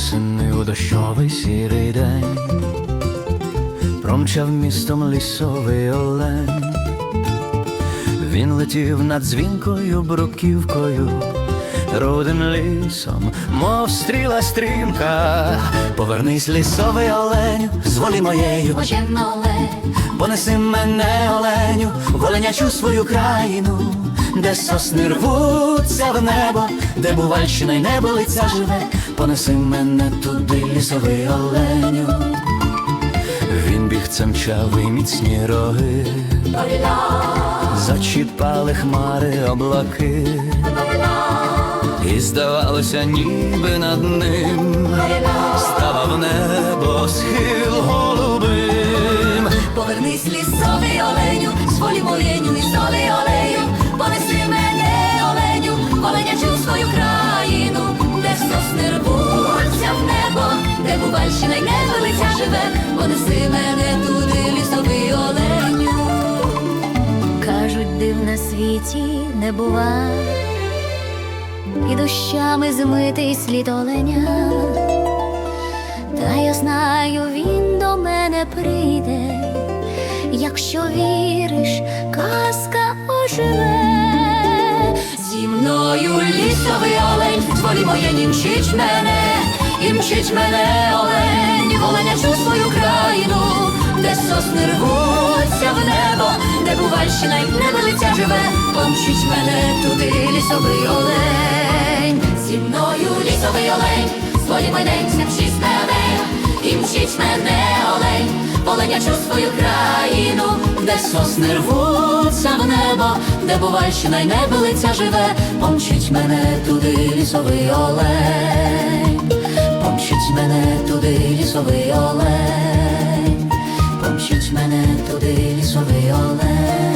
Восени у дощовий сірий день промчав містом лісовий олень. Він летів над дзвінкою бруківкою, рудим лісом, мов стріла стрімка. Повернись, лісовий оленю, з волі моєю, Оженоле, понеси мене, оленю, в оленячу свою країну, де сосни рвуться в небо, де бувальщина й небо лиця живе, понеси мене туди, лісовий оленю. Він бігцем мчав і міцні роги, зачіпали хмари облаки, і здавалося, ніби над ним ставав небо схил голубим. повернись лісовий оленю, де бувальщина й небо лиця живе, понеси мене туди, лісовий оленю. Кажуть, див на світі не бува, і дощами змитий слід оленя. Та я знаю, він до мене прийде, якщо віриш, казка оживе. Зі мною лісовий олень, з волі моєї мчить мене, і мчить мене олень, оленячу свою країну, де сосни рвуться в небо, де бувальщина й небелиця живе, помчить мене туди лісовий олень, зі мною лісовий олень, з волі моєї мчить мене, і мчить мене олень, оленячу свою країну, де сосни рвуться в небо, де бувальщина й небелиця живе, помчить мене туди лісовий олень лісовий олень, помчить мене туди лісовий олень.